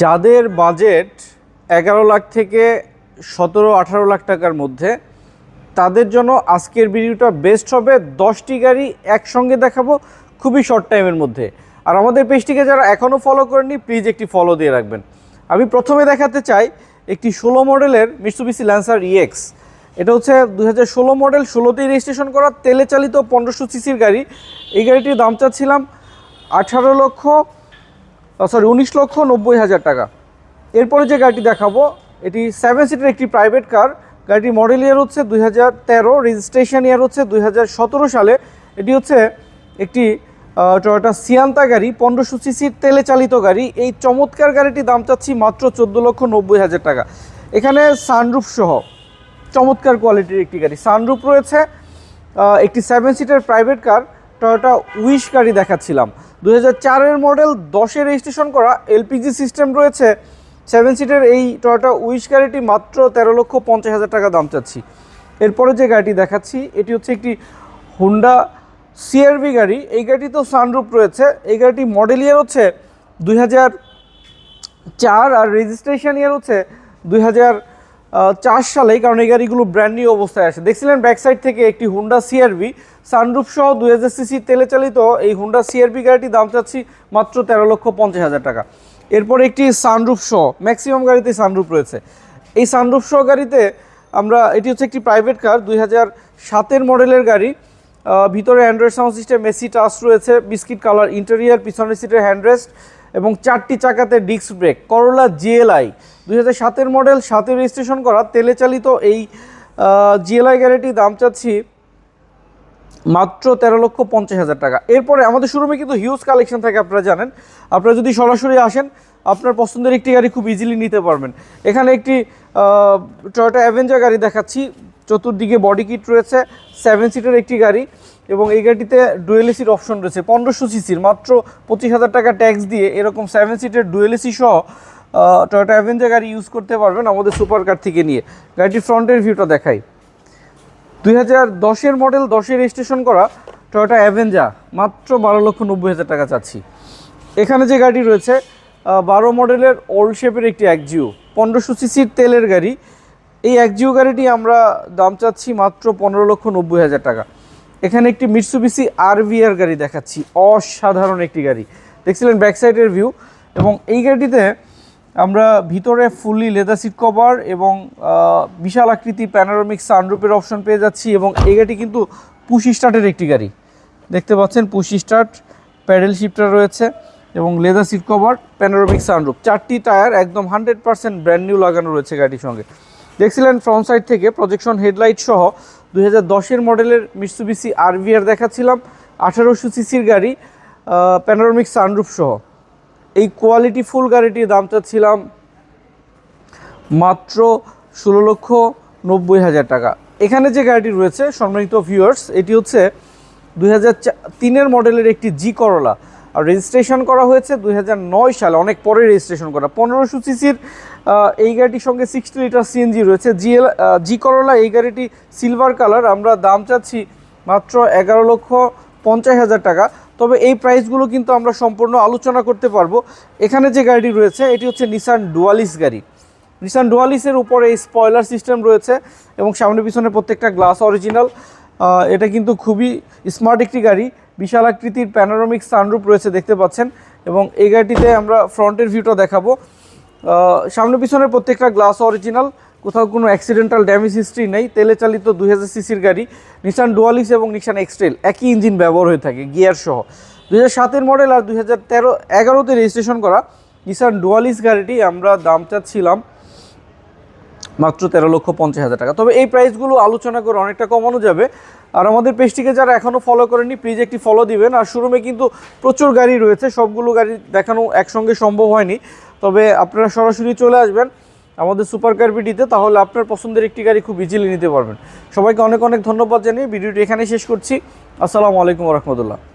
যাদের বাজেট এগারো লাখ থেকে সতেরো, আঠারো লাখ টাকার মধ্যে, তাদের জন্য আজকের ভিডিওটা বেস্ট হবে। দশটি গাড়ি একসঙ্গে দেখাবো খুবই শর্ট টাইমের মধ্যে। আর আমাদের পেজটিকে যারা এখনও ফলো করেনি প্লিজ একটি ফলো দিয়ে রাখবেন। আমি প্রথমে দেখাতে চাই একটি ষোলো মডেলের মিটসুবিসি ল্যান্সার ইএক্স এটা হচ্ছে দু হাজার ষোলো মডেল, ষোলোতেই রেজিস্ট্রেশন করা, তেলে চালিত পনেরোশো সিসির গাড়ি। এই গাড়িটির দাম চাচ্ছিলাম আঠারো লক্ষ সরি উনিশ লক্ষ নব্বই হাজার টাকা। এরপরে যে গাড়িটি দেখাবো, এটি সেভেন সিটের একটি প্রাইভেট কার গাড়িটির মডেল ইয়ার হচ্ছে দুই হাজার তেরো রেজিস্ট্রেশন ইয়ার হচ্ছে দুই হাজার সতেরো সালে। এটি হচ্ছে একটি টয়োটা সিয়ান্তা গাড়ি, পনেরোশো সিসির তেলে চালিত গাড়ি। এই চমৎকার গাড়িটির দাম চাচ্ছি মাত্র চোদ্দ লক্ষ নব্বই হাজার টাকা। এখানে সানরুফ সহ চমৎকার কোয়ালিটির একটি গাড়ি। সানরুফ রয়েছে একটি seven seater private car Toyota Wish গাড়ি দেখাচ্ছিলাম। দু হাজার চারের মডেল দশে রেজিস্ট্রেশন করা এলপিজি সিস্টেম রয়েছে। সেভেন সিটের এই টয়োটা উইশ গাড়িটি মাত্র তেরো লক্ষ পঞ্চাশ হাজার টাকা দাম চাচ্ছি। এরপরে যে গাড়িটি দেখাচ্ছি, এটি হচ্ছে একটি হুন্ডা সিআরভি গাড়ি। এই গাড়িটি তো সানরুফ রয়েছে। এই গাড়িটি মডেল ইয়ার হচ্ছে দুই হাজার চার আর রেজিস্ট্রেশন ইয়ার হচ্ছে দুই হাজার চার সালেই, কারণ এই গাড়িগুলো ব্র্যান্ড নিউ অবস্থায় আসে। দেখছিলেন ব্যাক সাইড থেকে একটি হুন্ডা সিআরভি সানরুফ সহ দুই হাজার সিসি তেলে চালিত এই হুন্ডা সিআরভি গাড়িটির দাম চাচ্ছি মাত্র তেরো লক্ষ পঞ্চাশ হাজার টাকা। এরপর একটি সানরুফ সহ ম্যাক্সিমাম গাড়িতে সানরুফ রয়েছে। এই সানরুফ সহ গাড়িতে আমরা, এটি হচ্ছে একটি প্রাইভেট কার দুই হাজার সাতের মডেলের গাড়ি। ভিতরে Android sound system AC touch রয়েছে বিস্কিট কালার ইন্টেরিয়ার পিছনের সিটের হ্যান্ডরেস্ট এবং চারটি চাকাতে ডিস্ক ব্রেক। করোলা জিএলআই দুই হাজার সাতের মডেল, সাথে রেজিস্ট্রেশন করা, তেলে চালিত এই জিএলআই গাড়িটির দাম চাচ্ছি মাত্র তেরো লক্ষ পঞ্চাশ হাজার টাকা। এরপরে আমাদের শোরুমে কিন্তু হিউজ কালেকশন থাকে, আপনারা জানেন। আপনারা যদি সরাসরি আসেন, আপনার পছন্দের একটি গাড়ি খুব ইজিলি নিতে পারবেন। এখানে একটি টয়োটা অ্যাভেঞ্জার গাড়ি দেখাচ্ছি। চতুর্দিকে বডি কিট রয়েছে সেভেন সিটের একটি গাড়ি এবং এই গাড়িতে ডুয়েল এসির অপশন রয়েছে, পনেরোশো সিসির মাত্র পঁচিশ হাজার টাকা ট্যাক্স দিয়ে এরকম সেভেন সিটের ডুয়েল এসি সহ টয়োটা অ্যাভেঞ্জার গাড়ি ইউজ করতে পারবেন আমাদের সুপার কার থেকে নিয়ে। গাড়িটির ফ্রন্টের ভিউটা দেখাই। দুই হাজার দশের মডেল দশে রেজিস্ট্রেশন করা টয়োটা অ্যাভেঞ্জা মাত্র বারো লক্ষ নব্বই হাজার টাকা চাচ্ছি। এখানে যে গাড়ি রয়েছে বারো মডেলের ওল্ড শেপের একটি একজিও পনেরোশো সিসির তেলের গাড়ি। এই একজিও গাড়িটি আমরা দাম চাচ্ছি মাত্র পনেরো লক্ষ নব্বই হাজার টাকা। এখানে একটি মিটসুবিসি আরভিআর গাড়ি দেখাচ্ছি, অসাধারণ একটি গাড়ি। দেখছিলেন ব্যাক সাইডের ভিউ এবং এই গাড়িটিতে আমরা ভিতরে ফুললি লেদার সিট কভার এবং বিশাল আকৃতি প্যানোরামিক সানরুপের অপশন পেয়ে যাচ্ছি এবং এই গাড়িটি কিন্তু পুশি স্টার্টের একটি গাড়ি। দেখতে পাচ্ছেন পুশি স্টার্ট প্যাডেল শিফটার রয়েছে এবং leather seat cover panoramic sunroof চারটি টায়ার একদম হান্ড্রেড পার্সেন্ট ব্র্যান্ড নিউ লাগানো রয়েছে গাড়ির সঙ্গে। দেখছিলেন ফ্রন্ট সাইড থেকে প্রজেকশন হেডলাইট সহ। দুই হাজার মডেলের মিটসুবিসি আরভিআর দেখাচ্ছিলাম, আঠারোশো সিসির গাড়ি প্যানোরামিক সানরুফ সহ। এই কোয়ালিটি ফুল গাড়িটির দাম চাচ্ছিলাম মাত্র ষোলো লক্ষ নব্বই হাজার টাকা। এখানে যে গাড়িটি রয়েছে, সম্মানিত ভিউয়ার্স এটি হচ্ছে দুই হাজার তিনের মডেলের একটি জি করলা আর রেজিস্ট্রেশন করা হয়েছে দুই সালে, অনেক পরে রেজিস্ট্রেশন করা। পনেরোশো সিসির এই গাড়িটির সঙ্গে সিক্সটি লিটার সিএনজি রয়েছে। জিএল জি করলা, এই গাড়িটি সিলভার কালার আমরা দাম চাচ্ছি মাত্র এগারো লক্ষ পঞ্চাশ হাজার টাকা। তবে এই প্রাইসগুলো কিন্তু আমরা সম্পূর্ণ আলোচনা করতে পারব। এখানে যে গাড়িটি রয়েছে, এটি হচ্ছে নিসান ডুয়ালিস গাড়ি। নিসান ডুয়ালিসের উপরে এই স্পয়লার সিস্টেম রয়েছে এবং সামনে পিছনে প্রত্যেকটা গ্লাস অরিজিনাল এটা কিন্তু খুবই স্মার্ট একটি গাড়ি। বিশাল আকৃতির প্যানোরামিক সানরুপ রয়েছে দেখতে পাচ্ছেন। এবং এই গাড়িটিতে আমরা ফ্রন্টের ভিউটা দেখাবো। সামনে পিছনের প্রত্যেকটা গ্লাস অরিজিনাল কোথাও কোনো অ্যাক্সিডেন্টাল ড্যামেজ হিস্ট্রি নেই। তেলে চালিত দুই হাজার সিসির গাড়ি নিসান ডুয়ালিস এবং নিসান এক্সট্রেল একই ইঞ্জিন ব্যবহার হয়ে থাকে গিয়ার সহ। দু সাতের মডেল আর দুই হাজার তেরো, এগারোতে রেজিস্ট্রেশন করা নিসান ডুয়ালিস গাড়িটি আমরা দাম চাচ্ছিলাম মাত্র তেরো লক্ষ পঞ্চাশ হাজার টাকা। তবে এই প্রাইসগুলো আলোচনা করে অনেকটা কমানো যাবে। আর আমাদের পেজটিকে যারা এখনও ফলো করেনি প্লিজ একটি ফলো দিবেন। আর শোরুমে কিন্তু প্রচুর গাড়ি রয়েছে, সবগুলো গাড়ি দেখানো একসঙ্গে সম্ভব হয়নি। তবে আপনারা সরাসরি চলে আসবেন আমাদের সুপার কার্পিটিতে তাহলে আপনার পছন্দের একটি গাড়ি খুব ইজিলি নিতে পারবেন। সবাইকে অনেক অনেক ধন্যবাদ জানিয়ে ভিডিওটি এখানে শেষ করছি। আসসালামু আলাইকুম রহমতুল্লাহ।